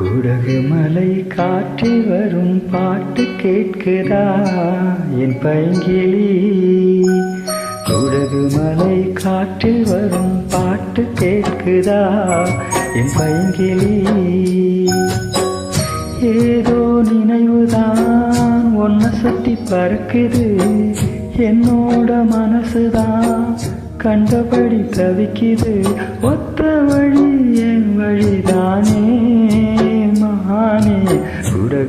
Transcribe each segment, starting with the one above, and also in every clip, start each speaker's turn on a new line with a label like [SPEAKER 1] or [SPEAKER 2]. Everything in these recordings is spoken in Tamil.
[SPEAKER 1] குடகு மலை காற்றி வரும் பாட்டு கேட்குதா? என் பைங்கிளி. குடகு மலை காற்றில் வரும் பாட்டு கேட்குதா? என் பைங்கிளி. ஏதோ நினைவுதான் ஒன்ன சுத்தி பறக்குது. என்னோட மனசுதான் கண்டபடி தவிக்குது. ஒத்த வழி என் வழிதானே.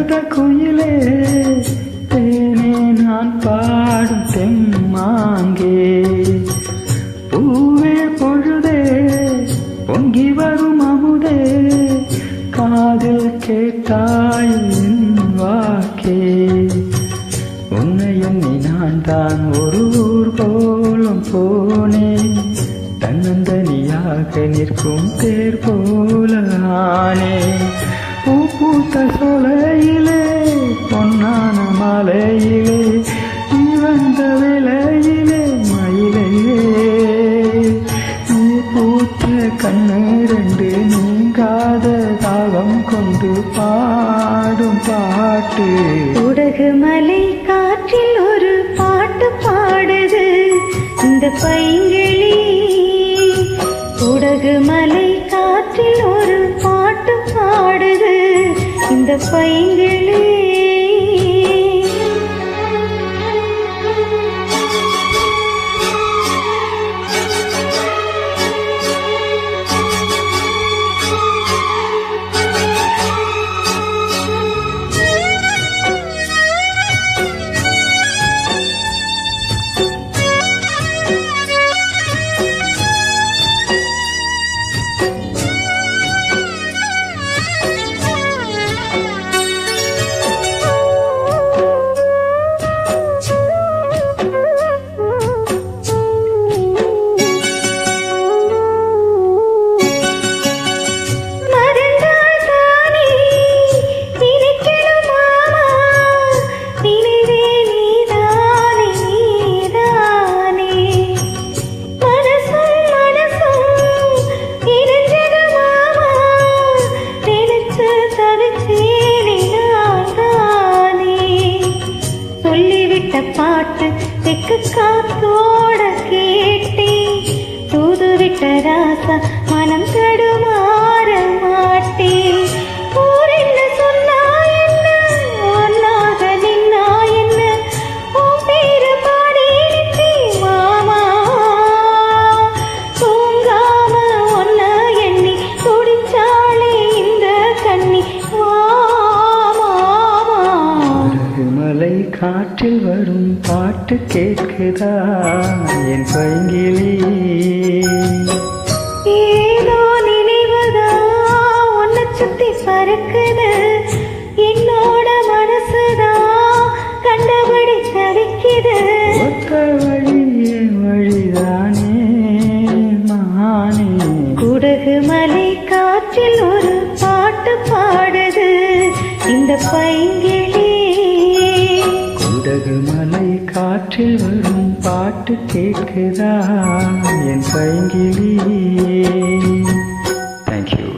[SPEAKER 1] மரகத குயிலே தேனே நான் பாடும் தெம்மாங்கே. பூவே பொழுதே பொங்கி வரும் அமுதே காதில் கேட்டாய் வாக்கே. உன்னை எண்ணி நான் தான் ஒரு ஊர் போலும் போனேன் தன்னந்தனியாக நிற்கும் தேர் போல ஆனே. பூத்த சோலையிலே பொன்னான மாலையிலே இவந்த விலையிலே மயிலையே நீ பூத்த கண்ணு ரெண்டு நீங்காத தாகம் கொண்டு பாடும் பாட்டு.
[SPEAKER 2] உடகு மலை காற்றில் ஒரு பாட்டு பாடுது. இந்த பைங்கிளி இந்த தெக்கு காத்தோட கேட்டே தூது விட்ட ராசா மனம் தடுமாற
[SPEAKER 1] காற்றில் வரும் பாட்டு கேட்குதா? என் பைங்கிலி.
[SPEAKER 2] ஏதோ நினைவுதா? உன்னை சுத்தி பறக்குது. என்னோட மனசுதா? கண்டபடி தவிக்குது
[SPEAKER 1] ஒத்த வழி என் வழிதானே மகானே
[SPEAKER 2] குடகு மலை காற்றில் ஒரு பாட்டு பாடுது. இந்த பைங்கிளி
[SPEAKER 1] சொல்லும் பாட்டு கேட்குதா என் பைங்கிலி தேங்க்யூ